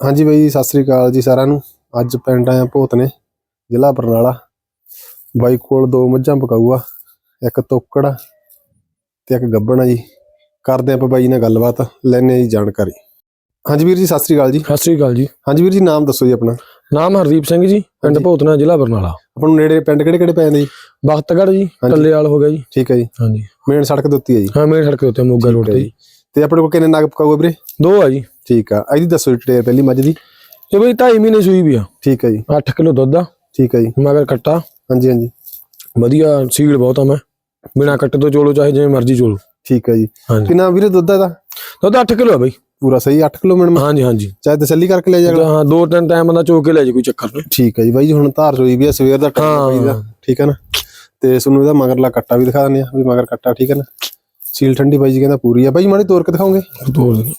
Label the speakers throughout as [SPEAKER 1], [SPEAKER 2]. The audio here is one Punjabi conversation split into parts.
[SPEAKER 1] ਹਾਂਜੀ ਬਾਈ ਸਤਿ ਸ੍ਰੀ ਅਕਾਲ ਜੀ ਸਾਰਿਆਂ ਨੂੰ। ਅੱਜ ਪਿੰਡ ਆਇਆ ਭੂਤ ਨੇ ਜ਼ਿਲ੍ਹਾ ਬਰਨਾਲਾ। ਬਾਈ ਕੋਲ ਦੋ ਮੱਝਾਂ ਪਕਾਊਆ ਇੱਕ ਤੋਕੜ ਤੇ ਇੱਕ ਗੱਬਣ ਆ ਜੀ। ਕਰਦੇ ਆਪਾਂ ਬਾਈ ਨਾਲ ਗੱਲਬਾਤ ਲੈਣੇ ਜੀ ਜਾਣਕਾਰੀ। ਹਾਂਜੀ ਵੀਰ ਜੀ ਸਤਿ ਸ੍ਰੀ ਅਕਾਲ ਜੀ।
[SPEAKER 2] ਸਤਿ ਸ੍ਰੀ ਅਕਾਲ ਜੀ।
[SPEAKER 1] ਹਾਂਜੀ ਵੀਰ ਜੀ ਨਾਮ ਦੱਸੋ ਜੀ ਆਪਣਾ।
[SPEAKER 2] ਨਾਮ ਹਰਦੀਪ ਸਿੰਘ ਜੀ ਪਿੰਡ। ਭੋਤਨਾ ਜ਼ਿਲ੍ਹਾ ਬਰਨਾਲਾ।
[SPEAKER 1] ਆਪਾਂ ਨੂੰ ਨੇੜੇ ਪਿੰਡ ਕਿਹੜੇ ਕਿਹੜੇ ਪੈ ਜਾਂਦੇ ਜੀ?
[SPEAKER 2] ਬਖਤਗੜ੍ਹ ਜੀ। ਟੱਲੇਵਾਲ ਹੋ ਗਿਆ ਜੀ।
[SPEAKER 1] ਠੀਕ ਹੈ ਜੀ।
[SPEAKER 2] ਹਾਂਜੀ।
[SPEAKER 1] ਮੇਨ ਸੜਕ ਦੇ ਉੱਤੇ ਹੀ ਜੀ।
[SPEAKER 2] ਹਾਂ ਮੇਨ ਸੜਕ ਦੇ ਉੱਤੇ ਮੋਗਾ ਰੋਡ ਤੇ ਜੀ।
[SPEAKER 1] ਤੇ ਆਪਣੇ ਕੋਲ ਕਿੰਨੇ ਨਗ ਪਕਾਊਆ ਵੀਰੇ?
[SPEAKER 2] ਦੋ ਆ ਜੀ।
[SPEAKER 1] ਠੀਕ ਆ। ਇਹਦੀ ਦੱਸੋ ਡਿਟੇਲ ਪਹਿਲੀ ਮੱਝ ਦੀ।
[SPEAKER 2] ਇਹ ਬਈ 2.5 ਮਹੀਨੇ ਸੂਈ ਵੀ ਆ।
[SPEAKER 1] ਠੀਕ ਹੈ ਜੀ।
[SPEAKER 2] 8 ਕਿਲੋ ਦੁੱਧ ਆ।
[SPEAKER 1] ਠੀਕ ਹੈ ਜੀ।
[SPEAKER 2] ਮਗਰ ਕੱਟਾ
[SPEAKER 1] ਹਾਂਜੀ ਹਾਂਜੀ।
[SPEAKER 2] ਵਧੀਆ ਸੀਲ ਬਹੁਤ ਆ ਮੈਂ। ਬਿਨਾ ਕੱਟੇ ਤੋਂ ਚੋਲੋ ਚਾਹੇ ਜਿਵੇਂ ਮਰਜ਼ੀ ਚੋਲੋ।
[SPEAKER 1] ਠੀਕ ਹੈ ਜੀ। ਕਿੰਨਾ ਵੀਰੇ ਦੁੱਧ ਇਹਦਾ?
[SPEAKER 2] ਦੁੱਧ 8 ਕਿਲੋ ਆ ਬਈ।
[SPEAKER 1] ਪੂਰਾ ਸਹੀ 8 ਕਿਲੋ ਮਿੰਟ
[SPEAKER 2] ਹਾਂਜੀ ਹਾਂਜੀ।
[SPEAKER 1] ਚਾਹੇ ਤਸੱਲੀ ਕਰਕੇ ਲੈ ਜਾ ਅਗਲਾ।
[SPEAKER 2] ਹਾਂ ਦੋ ਤਿੰਨ ਟਾਈਮ ਬੰਦਾ ਚੋ ਕੇ ਲੈ ਜੇ ਕੋਈ ਚੱਕਰ ਨਹੀਂ।
[SPEAKER 1] ਠੀਕ ਹੈ ਜੀ। ਬਾਈ ਜੀ ਹੁਣ ਧਾਰ ਚੋਈ ਵੀ ਆ ਸਵੇਰ ਦਾ ਟਾਈਮ
[SPEAKER 2] ਹਾਂ।
[SPEAKER 1] ਬਾਈ ਦਾ ਠੀਕ ਹੈ ਨਾ? ਤੇ ਤੁਹਾਨੂੰ ਇਹਦਾ ਮਗਰਲਾ ਕੱਟਾ ਵੀ ਦਿਖਾ ਦਿੰਦੇ ਆ ਵੀ ਮਗਰ ਕੱਟਾ ਠੀਕ ਹੈ ਨਾ? ਸੀਲ ਠੰਡੀ ਬਾਈ ਜੀ ਕਹਿੰਦਾ ਪੂਰੀ ਆ। ਬਾਈ ਮਾੜੀ ਤੋਰ ਕੇ ਦਿਖਾਓਗੇ?
[SPEAKER 2] ਤੋੜ ਦੇਣਾ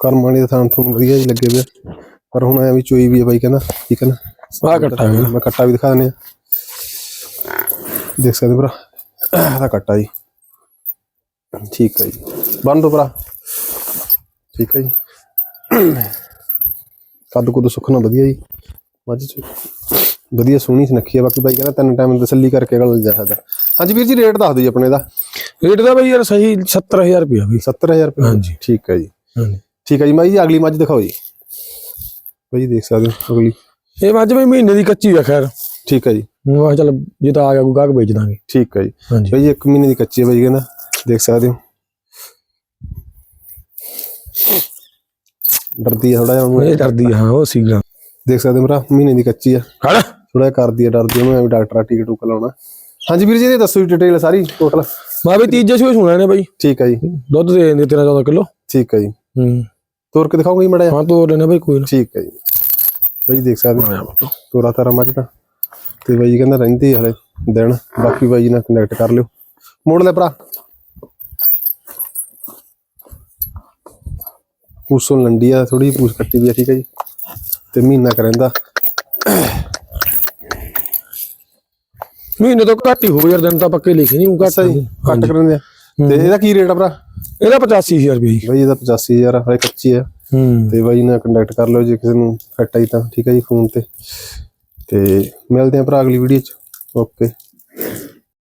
[SPEAKER 1] ਕਰਮ ਵਾਲੀ ਦਾ ਥਾਂ ਤੁਹਾਨੂੰ ਵਧੀਆ ਜੀ ਲੱਗੇ ਵੇ ਪਰ ਹੁਣ ਐ ਵੀ ਚੋਈ ਵੀ ਆ ਬਾਈ ਕਹਿੰਦਾ ਠੀਕ ਹੈ ਨਾ?
[SPEAKER 2] ਆਹ ਕੱਟਾ ਹੈਗਾ।
[SPEAKER 1] ਮੈਂ ਕੱਟਾ ਵੀ ਦਿਖਾ ਦਿੰਦੇ ਆ। ਦੇਖ ਸਕਦੇ ਭਰਾ ਇਹਦਾ ਕੱਟਾ ਜੀ। ਠੀਕ ਹੈ ਜੀ। ਬੰਨ ਦੋ ਭਰਾ। ਠੀਕ ਹੈ ਜੀ। ਕੱਦ ਕੁੱਦ ਸੁੱਖਣਾ ਵਧੀਆ ਜੀ। ਮੱਝ ਚ ਵਧੀਆ ਸੋਹਣੀ ਸੁਨੱਖੀ ਆ। ਬਾਕੀ ਬਾਈ ਕਹਿੰਦਾ ਤਿੰਨ ਟਾਈਮ ਤਸੱਲੀ ਕਰਕੇ ਅਗਲ ਜਾ ਸਕਦਾ। ਹਾਂਜੀ ਵੀਰ ਜੀ ਰੇਟ ਦੱਸ ਦਿਓ ਜੀ ਆਪਣੇ ਦਾ।
[SPEAKER 2] ਰੇਟ ਦਾ ਬਈ ਯਾਰ ਸਹੀ 70000 ਰੁਪਇਆ ਬਈ।
[SPEAKER 1] 70000 ਰੁਪਏ
[SPEAKER 2] ਹਾਂਜੀ।
[SPEAKER 1] ਠੀਕ ਹੈ ਜੀ।
[SPEAKER 2] ਹਾਂਜੀ।
[SPEAKER 1] ਠੀਕ ਹੈ ਜੀ ਮਾਈ ਜੀ ਅਗਲੀ ਮੱਝ ਦਿਖਾਓ ਜੀ। ਬਾਈ ਦੇਖ ਸਕਦੇ ਹੋ ਅਗਲੀ।
[SPEAKER 2] ਇਹ ਮੱਝ ਬਈ ਮਹੀਨੇ ਦੀ ਕੱਚੀ ਆ ਖੈਰ।
[SPEAKER 1] ਠੀਕ ਹੈ ਜੀ।
[SPEAKER 2] ਮੈਂ ਚੱਲ ਜੇ ਤਾਂ ਆ ਗਿਆ ਕੋਈ ਗਾਹਕ ਵੇਚ ਦਾਂਗੇ।
[SPEAKER 1] ਠੀਕ ਹੈ ਜੀ। ਬਾਈ ਜੀ ਇੱਕ ਮਹੀਨੇ ਦੀ ਕੱਚੀ ਹੈ ਬਾਈ ਕਹਿੰਦਾ। ਦੇਖ ਸਕਦੇ ਹੋ। ਡਰਦੀ ਹੈ ਥੋੜਾ ਜਿਹਾ।
[SPEAKER 2] ਇਹ ਡਰਦੀ ਆ, ਹਾਂ ਉਹ ਸੀਗਾ
[SPEAKER 1] ਦੇਖ ਸਕਦੇ ਭਰਾ ਮਹੀਨੇ ਦੀ ਕੱਚੀ ਆ।
[SPEAKER 2] ਹੜ
[SPEAKER 1] ਥੋੜਾ ਜਿਹਾ ਕਰਦੀ ਹੈ ਡਰਦੀ ਉਹਨੂੰ ਐਵੇਂ ਡਾਕਟਰ ਆ ਟੀਕਾ ਟੂਕਾ ਲਾਉਣਾ। ਹਾਂਜੀ ਵੀਰ ਜੀ ਇਹ ਦੱਸੋ ਡਿਟੇਲ ਸਾਰੀ ਟੋਟਲ
[SPEAKER 2] ਮੈਂ ਵੀ ਤੀਜੇ ਸੂਏ ਸੁਣਿਆ ਨੇ ਬਈ।
[SPEAKER 1] ਠੀਕ ਹੈ ਜੀ।
[SPEAKER 2] ਦੁੱਧ ਦੇ ਦਿੰਦੇ 13 14 ਕਿਲੋ।
[SPEAKER 1] ਠੀਕ ਹੈ ਜੀ।
[SPEAKER 2] ਹੂੰ।
[SPEAKER 1] ਤੋਰ ਕੇ ਦਿਖਾਓਗੇ ਜੀ ਮੜਾ
[SPEAKER 2] ਹਾਂ ਤੋੜ ਲੈਣੇ ਬਈ ਕੋਈ ਨਾ।
[SPEAKER 1] ਠੀਕ ਹੈ ਜੀ। ਬਾਈ ਦੇਖ ਸਕਦੇ ਹੋ। ਤੋਰਾ ਤਾਰਾ ਮੱਝ ਦਾ। ਤੇ ਬਾਈ ਕਹਿੰਦਾ ਰਹਿੰਦੇ ਹਲੇ ਦਿਨ। ਬਾਕੀ ਬਾਈ ਜੀ ਨਾਲ ਕਨੈਕਟ ਕਰ ਲਿਓ। ਮੋੜ ਲੈ ਭਰਾ। ਪੂਸੋਂ ਲੰਡੀ ਆ ਥੋੜੀ ਪੂਸ ਕੱਟੀ ਵੀ ਆ ਠੀਕ ਹੈ ਜੀ। ਤੇ ਮਹੀਨਾ ਕੁ ਰਹਿੰਦਾ।
[SPEAKER 2] ਮਹੀਨੇ ਤੋਂ ਘੱਟ ਹੀ ਹੋ ਗਿਆ ਯਾਰ ਦਿਨ ਤਾਂ ਪੱਕੇ ਲਿਖੇ ਨਹੀਂ ਉਹ ਘੱਟ
[SPEAKER 1] ਕਰਨ ਆ। ਤੇ ਇਹਦਾ ਕੀ ਰੇਟ ਆ ਭਰਾ?
[SPEAKER 2] ਇਹਦਾ 85000 ਰੁਪਏ ਜੀ।
[SPEAKER 1] ਬਾਈ ਇਹਦਾ 85000 ਹਲੇ ਕੱਚੀ ਆ। ਤੇ ਬਾਈ ਨਾਲ ਕੰਟੈਕਟ ਕਰ ਲਿਓ ਜੇ ਕਿਸੇ ਨੂੰ ਫਿੱਟ ਆਈ ਤਾਂ ਠੀਕ ਹੈ ਜੀ ਫੋਨ ਤੇ। ਤੇ ਮਿਲਦੇ ਆ ਭਰਾ ਅਗਲੀ ਵੀਡੀਓ ਚ। ਓਕੇ